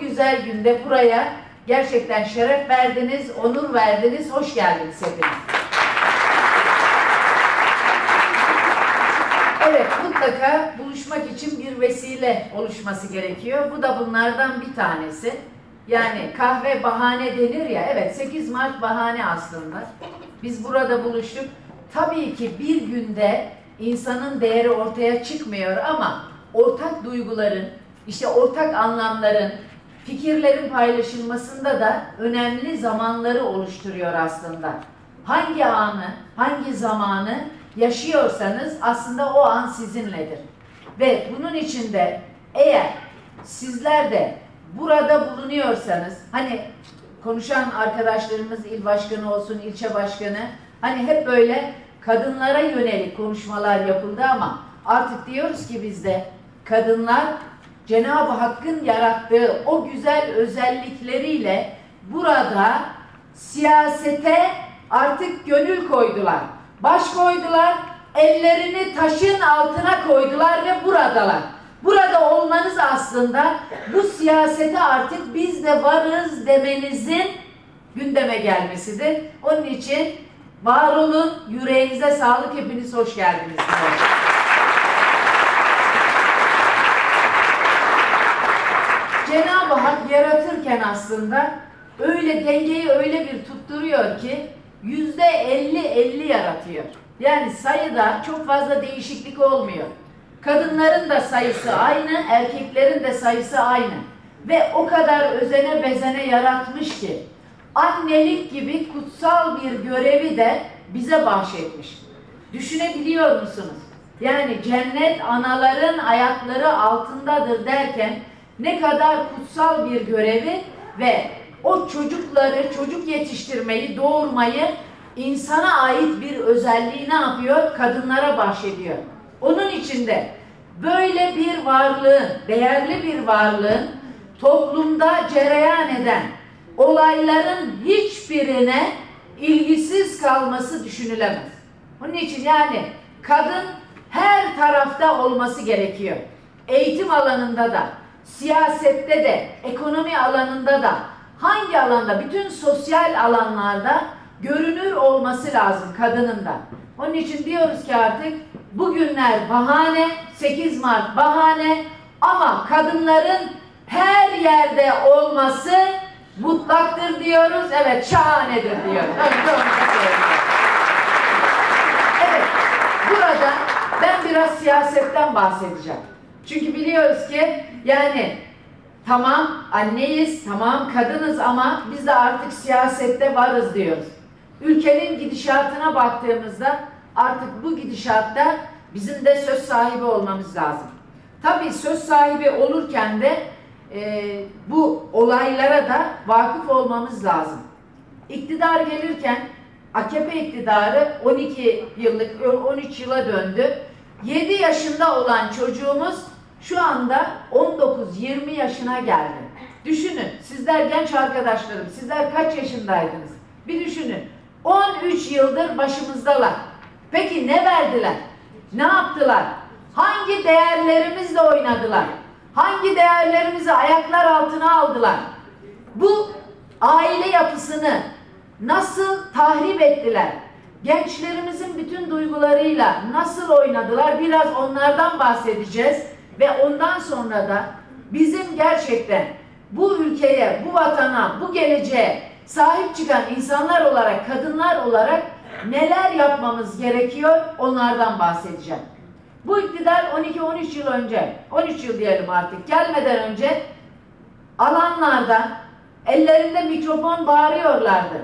güzel günde buraya gerçekten şeref verdiniz, onur verdiniz, hoş geldiniz hepiniz. Evet, mutlaka buluşmak için bir vesile oluşması gerekiyor. Bu da bunlardan bir tanesi. Yani kahve bahane denir ya, evet 8 Mart bahane aslında. Biz burada buluştuk. Tabii ki bir günde insanın değeri ortaya çıkmıyor ama ortak duyguların, işte ortak anlamların, fikirlerin paylaşılmasında da önemli zamanları oluşturuyor aslında. Hangi anı, hangi zamanı yaşıyorsanız aslında o an sizinledir. Ve bunun içinde eğer sizler de burada bulunuyorsanız hani konuşan arkadaşlarımız il başkanı olsun, ilçe başkanı hani hep böyle kadınlara yönelik konuşmalar yapıldı ama artık diyoruz ki bizde kadınlar Cenab-ı Hakk'ın yarattığı o güzel özellikleriyle burada siyasete artık gönül koydular. Baş koydular, ellerini taşın altına koydular ve buradalar. Burada olmanız aslında bu siyasete artık biz de varız demenizin gündeme gelmesidir. Onun için var olun, yüreğinize sağlık, hepiniz hoş geldiniz. Cenab-ı Hak yaratırken aslında öyle dengeyi öyle bir tutturuyor ki yüzde elli elli yaratıyor. Yani sayıda çok fazla değişiklik olmuyor. Kadınların da sayısı aynı, erkeklerin de sayısı aynı. Ve o kadar özene bezene yaratmış ki annelik gibi kutsal bir görevi de bize bahşetmiş. Düşünebiliyor musunuz? Yani cennet anaların ayakları altındadır derken ne kadar kutsal bir görevi ve o çocukları, çocuk yetiştirmeyi, doğurmayı insana ait bir özelliği ne yapıyor? Kadınlara bahşediyor. Onun içinde böyle bir varlığın, değerli bir varlığın toplumda cereyan eden olayların hiçbirine ilgisiz kalması düşünülemez. Onun için yani kadın her tarafta olması gerekiyor. Eğitim alanında da, siyasette de, ekonomi alanında da, hangi alanda, bütün sosyal alanlarda görünür olması lazım kadının da. Onun için diyoruz ki artık bugünler bahane, 8 Mart bahane ama kadınların her yerde olması mutlaktır diyoruz. Evet şahanedir diyoruz. Evet burada ben biraz siyasetten bahsedeceğim. Çünkü biliyoruz ki yani tamam anneyiz, tamam kadınız ama biz de artık siyasette varız diyoruz. Ülkenin gidişatına baktığımızda artık bu gidişatta bizim de söz sahibi olmamız lazım. Tabii söz sahibi olurken de e, bu olaylara da vakıf olmamız lazım. İktidar gelirken AKP iktidarı 12 yıllık 13 yıla döndü. 7 yaşında olan çocuğumuz şu anda 19-20 yaşına geldi. Düşünün sizler genç arkadaşlarım sizler kaç yaşındaydınız? Bir düşünün. 13 yıldır başımızdalar. Peki ne verdiler? Ne yaptılar? Hangi değerlerimizle oynadılar? Hangi değerlerimizi ayaklar altına aldılar? Bu aile yapısını nasıl tahrip ettiler? Gençlerimizin bütün duygularıyla nasıl oynadılar? Biraz onlardan bahsedeceğiz ve ondan sonra da bizim gerçekten bu ülkeye, bu vatana, bu geleceğe sahip çıkan insanlar olarak, kadınlar olarak neler yapmamız gerekiyor onlardan bahsedeceğim. Bu iktidar 12-13 yıl önce, 13 yıl diyelim artık gelmeden önce alanlarda ellerinde mikrofon bağırıyorlardı.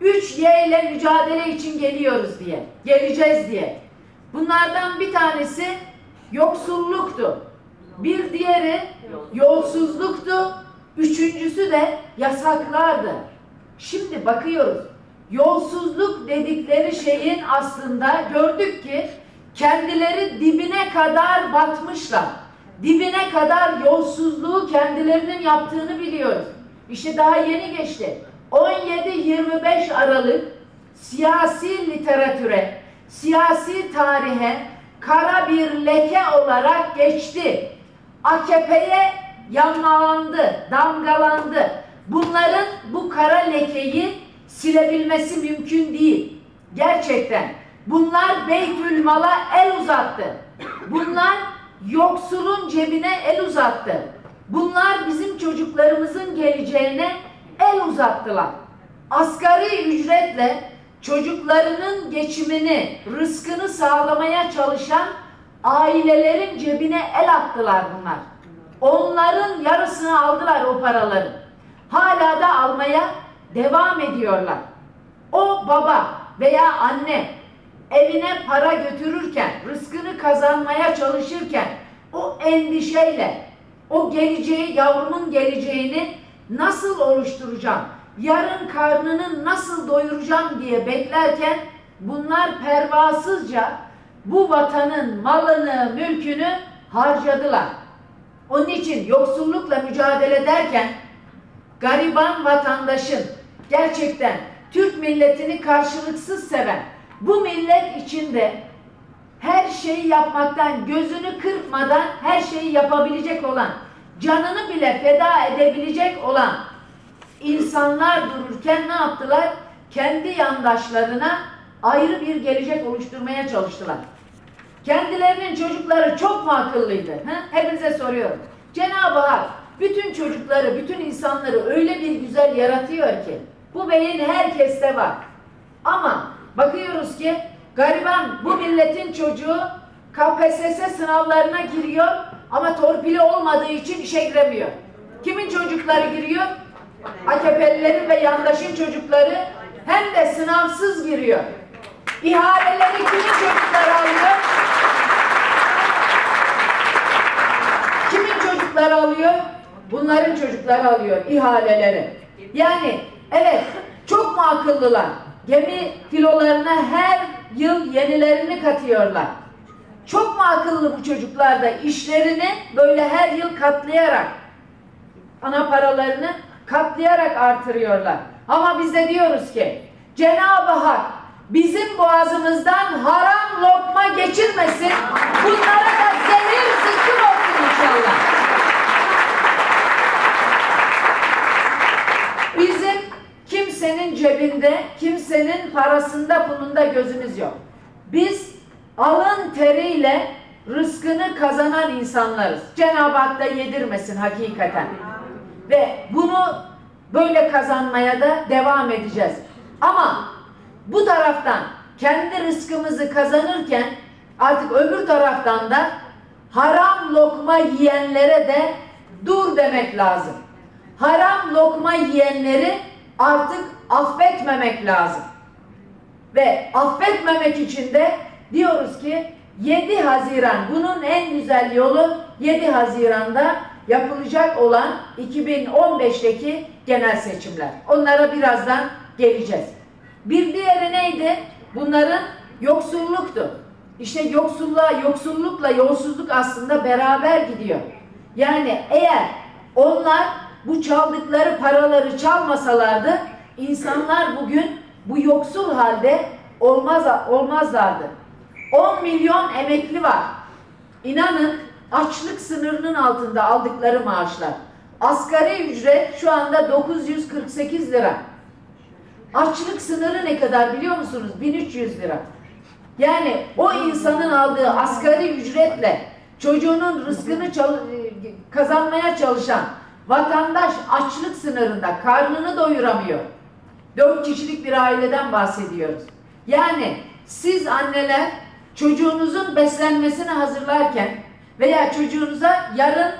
3Y ile mücadele için geliyoruz diye, geleceğiz diye. Bunlardan bir tanesi yoksulluktu. Bir diğeri yolsuzluktu. Üçüncüsü de yasaklardı. Şimdi bakıyoruz. Yolsuzluk dedikleri şeyin aslında gördük ki kendileri dibine kadar batmışlar. Dibine kadar yolsuzluğu kendilerinin yaptığını biliyoruz. İşte daha yeni geçti. 17-25 Aralık siyasi literatüre, siyasi tarihe kara bir leke olarak geçti. AKP'ye yağmalandı, damgalandı. Bunların bu kara lekeyi silebilmesi mümkün değil. Gerçekten. Bunlar Beytül Mal'a el uzattı. Bunlar yoksulun cebine el uzattı. Bunlar bizim çocuklarımızın geleceğine el uzattılar. Asgari ücretle çocuklarının geçimini, rızkını sağlamaya çalışan ailelerin cebine el attılar bunlar. Onların yarısını aldılar o paraları. Hala da almaya devam ediyorlar. O baba veya anne evine para götürürken, rızkını kazanmaya çalışırken o endişeyle o geleceği, yavrumun geleceğini nasıl oluşturacağım? Yarın karnını nasıl doyuracağım diye beklerken bunlar pervasızca bu vatanın malını, mülkünü harcadılar. Onun için yoksullukla mücadele ederken gariban vatandaşın gerçekten Türk milletini karşılıksız seven bu millet içinde her şeyi yapmaktan, gözünü kırpmadan her şeyi yapabilecek olan, canını bile feda edebilecek olan insanlar dururken ne yaptılar? Kendi yandaşlarına ayrı bir gelecek oluşturmaya çalıştılar. Kendilerinin çocukları çok mu akıllıydı? He? Hepinize soruyorum. Cenab-ı Hak bütün çocukları, bütün insanları öyle bir güzel yaratıyor ki bu beyin herkeste var. Ama bakıyoruz ki gariban bu milletin çocuğu KPSS sınavlarına giriyor ama torpili olmadığı için işe giremiyor. Kimin çocukları giriyor? AKP'lilerin ve yandaşın çocukları hem de sınavsız giriyor. İhaleleri kimin çocukları alıyor? Kimin çocukları alıyor? Bunların çocukları alıyor ihaleleri. Yani evet çok mu akıllılar? Gemi filolarına her yıl yenilerini katıyorlar. Çok mu akıllı bu çocuklar da işlerini böyle her yıl katlayarak ana paralarını katlayarak artırıyorlar. Ama biz de diyoruz ki Cenab-ı Hak bizim boğazımızdan haram lokma geçirmesin. Bunlara da zehir zıkkım olsun inşallah. Bizim kimsenin cebinde, kimsenin parasında, pulunda gözümüz yok. Biz alın teriyle rızkını kazanan insanlarız. Cenab-ı Hak da yedirmesin hakikaten. Ve bunu böyle kazanmaya da devam edeceğiz. Ama bu taraftan kendi rızkımızı kazanırken artık öbür taraftan da haram lokma yiyenlere de dur demek lazım. Haram lokma yiyenleri artık affetmemek lazım. Ve affetmemek için de diyoruz ki 7 Haziran bunun en güzel yolu 7 Haziran'da yapılacak olan 2015'teki genel seçimler. Onlara birazdan geleceğiz. Bir diğeri neydi? Bunların yoksulluktu. İşte yoksulluğa, yoksullukla yolsuzluk aslında beraber gidiyor. Yani eğer onlar bu çaldıkları paraları çalmasalardı insanlar bugün bu yoksul halde olmaz olmazlardı. 10 milyon emekli var. İnanın açlık sınırının altında aldıkları maaşlar. Asgari ücret şu anda 948 lira. Açlık sınırı ne kadar biliyor musunuz? 1300 lira. Yani o insanın aldığı asgari ücretle çocuğunun rızkını çal kazanmaya çalışan vatandaş açlık sınırında karnını doyuramıyor. Dört kişilik bir aileden bahsediyoruz. Yani siz anneler çocuğunuzun beslenmesini hazırlarken veya çocuğunuza yarın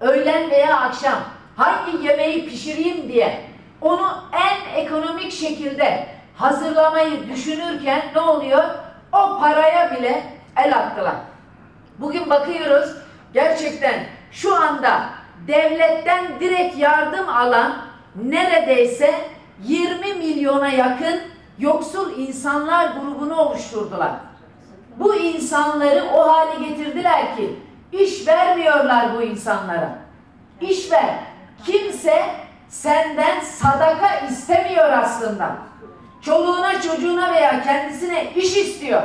öğlen veya akşam hangi yemeği pişireyim diye onu en ekonomik şekilde hazırlamayı düşünürken ne oluyor? O paraya bile el attılar. Bugün bakıyoruz gerçekten şu anda devletten direkt yardım alan neredeyse 20 milyona yakın yoksul insanlar grubunu oluşturdular. Bu insanları o hale getirdiler ki iş vermiyorlar bu insanlara. İş ver. Kimse senden sadaka istemiyor aslında. Çoluğuna, çocuğuna veya kendisine iş istiyor.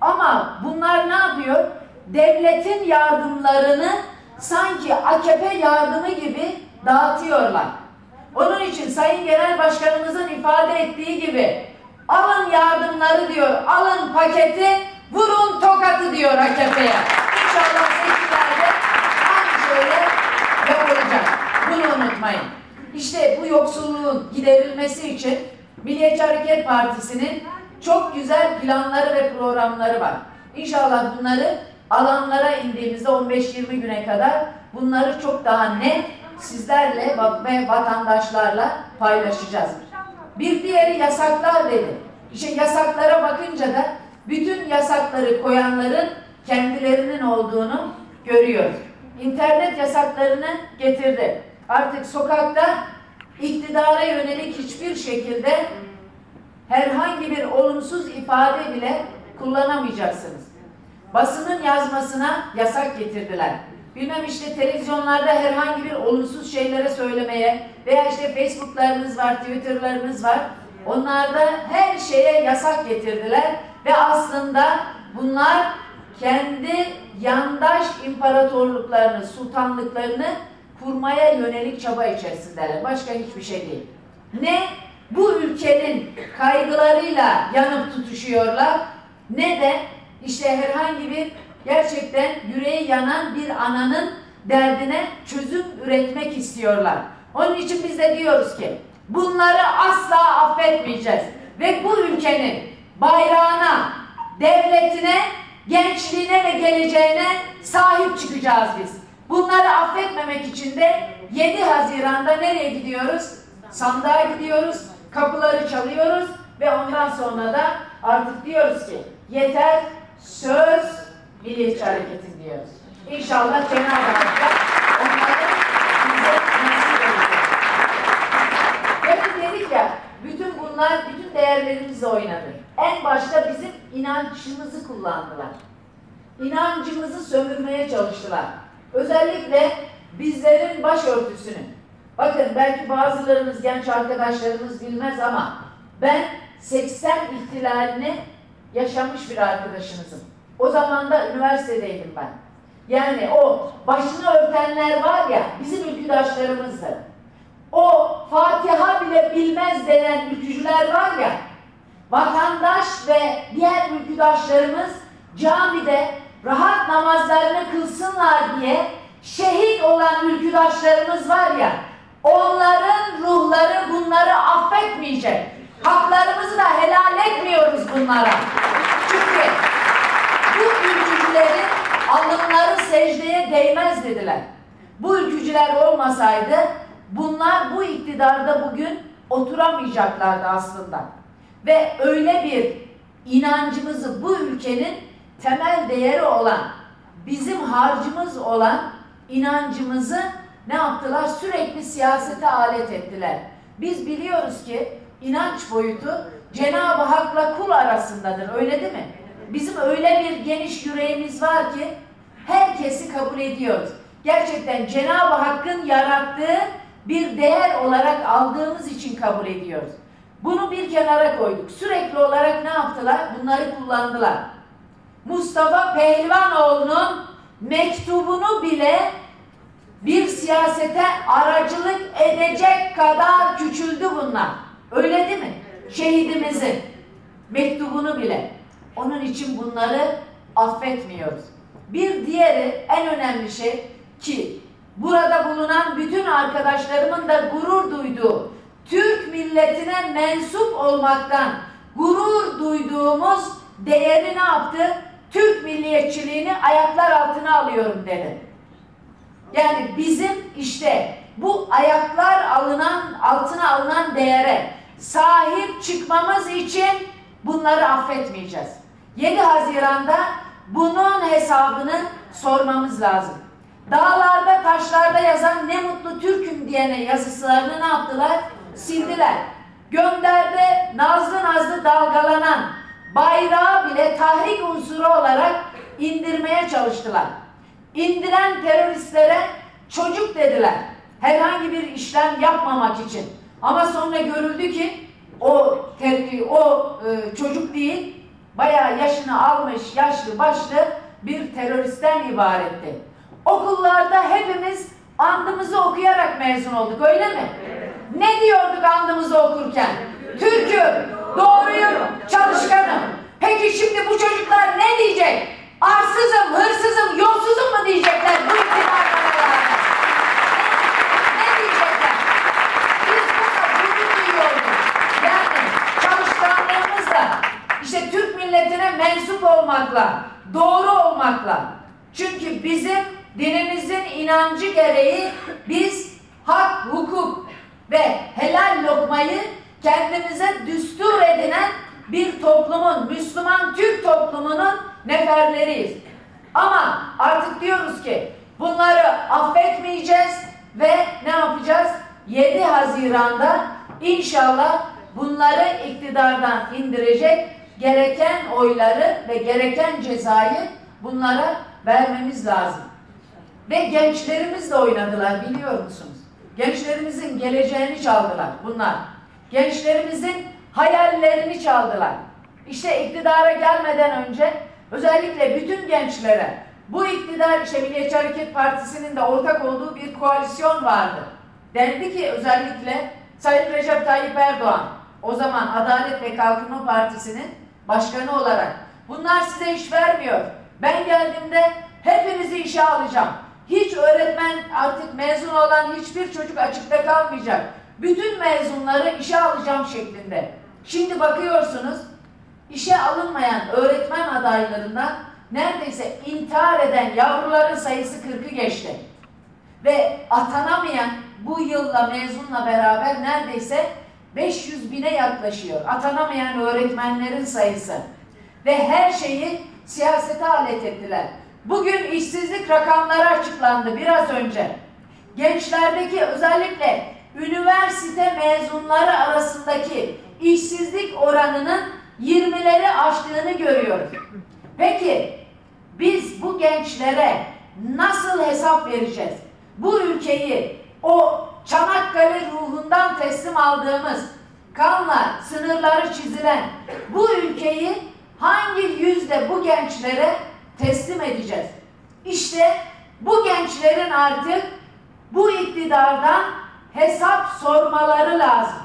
Ama bunlar ne yapıyor? Devletin yardımlarını sanki AKP yardımı gibi dağıtıyorlar. Onun için Sayın Genel Başkanımızın ifade ettiği gibi alın yardımları diyor, alın paketi, vurun tokatı diyor AKP'ye. İnşallah seçimlerde aynı şöyle yapılacak. Unutmayın. İşte bu yoksulluğun giderilmesi için Milliyetçi Hareket Partisi'nin çok güzel planları ve programları var. İnşallah bunları alanlara indiğimizde 15-20 güne kadar bunları çok daha net sizlerle ve vatandaşlarla paylaşacağız. Bir diğeri yasaklar dedi. İşte yasaklara bakınca da bütün yasakları koyanların kendilerinin olduğunu görüyoruz. İnternet yasaklarını getirdi. Artık sokakta iktidara yönelik hiçbir şekilde herhangi bir olumsuz ifade bile kullanamayacaksınız. Basının yazmasına yasak getirdiler. Bilmem işte televizyonlarda herhangi bir olumsuz şeylere söylemeye veya işte Facebook'larınız var, Twitter'larınız var. Onlarda her şeye yasak getirdiler ve aslında bunlar kendi yandaş imparatorluklarını, sultanlıklarını kurmaya yönelik çaba içerisindeler. Başka hiçbir şey değil. Ne bu ülkenin kaygılarıyla yanıp tutuşuyorlar ne de işte herhangi bir gerçekten yüreği yanan bir ananın derdine çözüm üretmek istiyorlar. Onun için biz de diyoruz ki bunları asla affetmeyeceğiz. Ve bu ülkenin bayrağına, devletine, gençliğine ve geleceğine sahip çıkacağız biz. Bunları affetmemek için de 7 Haziran'da nereye gidiyoruz? Sandığa gidiyoruz, kapıları çalıyoruz ve ondan sonra da artık diyoruz ki yeter söz milliyetçi hareketin diyoruz. İnşallah Cenab-ı Hak da onları bize nasip edecek. Demin dedik ya, bütün bunlar bütün değerlerimizle oynadı. En başta bizim inançımızı kullandılar. İnancımızı sömürmeye çalıştılar. Özellikle bizlerin başörtüsünü. Bakın belki bazılarınız genç arkadaşlarımız bilmez ama ben 80 ihtilalini yaşamış bir arkadaşınızım. O zaman da üniversitedeydim ben. Yani o başını örtenler var ya bizim ülküdaşlarımızdı. O Fatiha bile bilmez denen ülkücüler var ya vatandaş ve diğer ülküdaşlarımız camide rahat namazlarını kılsınlar diye şehit olan ülküdaşlarımız var ya onların ruhları bunları affetmeyecek. Haklarımızı da helal etmiyoruz bunlara. Çünkü bu ülkücülerin alınları secdeye değmez dediler. Bu ülkücüler olmasaydı bunlar bu iktidarda bugün oturamayacaklardı aslında. Ve öyle bir inancımızı bu ülkenin temel değeri olan, bizim harcımız olan inancımızı ne yaptılar? Sürekli siyasete alet ettiler. Biz biliyoruz ki inanç boyutu Cenab-ı Hak'la kul arasındadır. Öyle değil mi? Bizim öyle bir geniş yüreğimiz var ki herkesi kabul ediyoruz. Gerçekten Cenab-ı Hakk'ın yarattığı bir değer olarak aldığımız için kabul ediyoruz. Bunu bir kenara koyduk. Sürekli olarak ne yaptılar? Bunları kullandılar. Mustafa Pehlivanoğlu'nun mektubunu bile bir siyasete aracılık edecek kadar küçüldü bunlar. Öyle değil mi? Şehidimizin mektubunu bile. Onun için bunları affetmiyoruz. Bir diğeri en önemli şey ki burada bulunan bütün arkadaşlarımın da gurur duyduğu Türk milletine mensup olmaktan gurur duyduğumuz değeri ne yaptı? Türk milliyetçiliğini ayaklar altına alıyorum dedi. Yani bizim işte bu ayaklar alınan altına alınan değere sahip çıkmamız için bunları affetmeyeceğiz. 7 Haziran'da bunun hesabını sormamız lazım. Dağlarda, taşlarda yazan ne mutlu Türk'üm diyene yazıslarını ne yaptılar? Sildiler. Gönderde nazlı nazlı dalgalanan bayrağı bile tahrik unsuru olarak indirmeye çalıştılar. İndiren teröristlere çocuk dediler. Herhangi bir işlem yapmamak için. Ama sonra görüldü ki o o e, çocuk değil, bayağı yaşını almış, yaşlı başlı bir teröristten ibaretti. Okullarda hepimiz andımızı okuyarak mezun olduk öyle mi? Ne diyorduk andımızı okurken? Türk'üm, doğruyum, çalışkanım. Peki şimdi bu çocuklar ne diyecek? Arsızım, hırsızım, yolsuzum mu diyecekler bu iktidarla beraber? Ne diyecekler? Biz burada gurur duyuyoruz. Yani çalışkanlığımızla, işte Türk milletine mensup olmakla, doğru olmakla. Çünkü bizim dinimizin inancı gereği biz hak, hukuk ve helal lokmayı kendimize düstur edinen bir toplumun, Müslüman Türk toplumunun neferleriyiz. Ama artık diyoruz ki bunları affetmeyeceğiz ve ne yapacağız? 7 Haziran'da inşallah bunları iktidardan indirecek gereken oyları ve gereken cezayı bunlara vermemiz lazım. Ve gençlerimiz de oynadılar biliyor musunuz? Gençlerimizin geleceğini çaldılar bunlar. Gençlerimizin hayallerini çaldılar. İşte iktidara gelmeden önce özellikle bütün gençlere bu iktidar işte Milliyetçi Hareket Partisi'nin de ortak olduğu bir koalisyon vardı. Dendi ki özellikle Sayın Recep Tayyip Erdoğan o zaman Adalet ve Kalkınma Partisi'nin başkanı olarak bunlar size iş vermiyor. Ben geldiğimde hepinizi işe alacağım. Hiç öğretmen artık mezun olan hiçbir çocuk açıkta kalmayacak. Bütün mezunları işe alacağım şeklinde. Şimdi bakıyorsunuz işe alınmayan öğretmen adaylarından neredeyse intihar eden yavruların sayısı 40'ı geçti. Ve atanamayan bu yılla mezunla beraber neredeyse 500 bine yaklaşıyor. Atanamayan öğretmenlerin sayısı. Ve her şeyi siyasete alet ettiler. Bugün işsizlik rakamları açıklandı biraz önce. Gençlerdeki özellikle üniversite mezunları arasındaki işsizlik oranının 20'leri aştığını görüyoruz. Peki biz bu gençlere nasıl hesap vereceğiz? Bu ülkeyi o Çanakkale ruhundan teslim aldığımız kanla sınırları çizilen bu ülkeyi hangi yüzde bu gençlere teslim edeceğiz? İşte bu gençlerin artık bu iktidardan hesap sormaları lazım.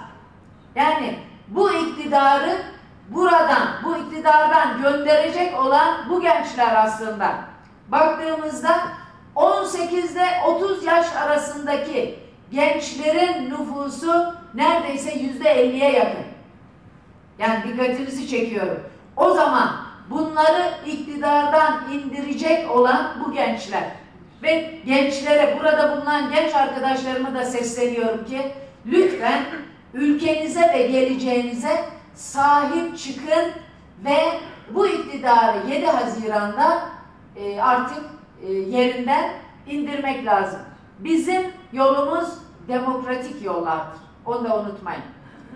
Yani bu iktidarı buradan, bu iktidardan gönderecek olan bu gençler aslında. Baktığımızda 18 ile 30 yaş arasındaki gençlerin nüfusu neredeyse yüzde 50'ye yakın. Yani dikkatinizi çekiyorum. O zaman bunları iktidardan indirecek olan bu gençler. Ve gençlere, burada bulunan genç arkadaşlarıma da sesleniyorum ki lütfen ülkenize ve geleceğinize sahip çıkın ve bu iktidarı 7 Haziran'da e, artık e, yerinden indirmek lazım. Bizim yolumuz demokratik yollardır. Onu da unutmayın.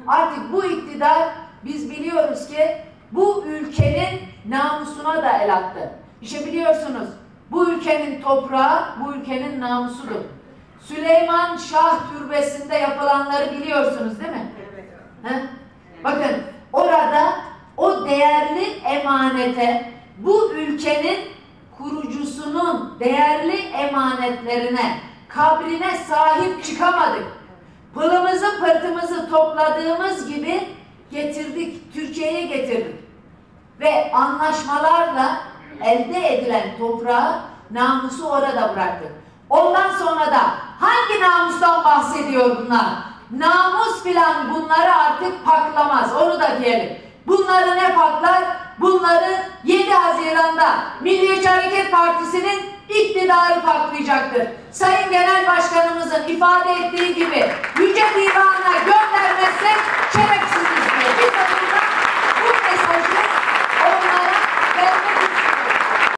Artık bu iktidar biz biliyoruz ki bu ülkenin namusuna da el attı. İşte biliyorsunuz bu ülkenin toprağı bu ülkenin namusudur. Süleyman Şah Türbesi'nde yapılanları biliyorsunuz değil mi? Evet. Bakın orada o değerli emanete bu ülkenin kurucusunun değerli emanetlerine, kabrine sahip çıkamadık. Pılımızı pırtımızı topladığımız gibi getirdik, Türkiye'ye getirdik. Ve anlaşmalarla elde edilen toprağı, namusu orada bıraktık. Ondan sonra da hangi namustan bahsediyor bunlar? Namus filan bunları artık paklamaz. Onu da diyelim. Bunları ne paklar? Bunları 7 Haziran'da Milliyetçi Hareket Partisi'nin iktidarı paklayacaktır. Sayın Genel Başkanımızın ifade ettiği gibi yüce divana göndermezsek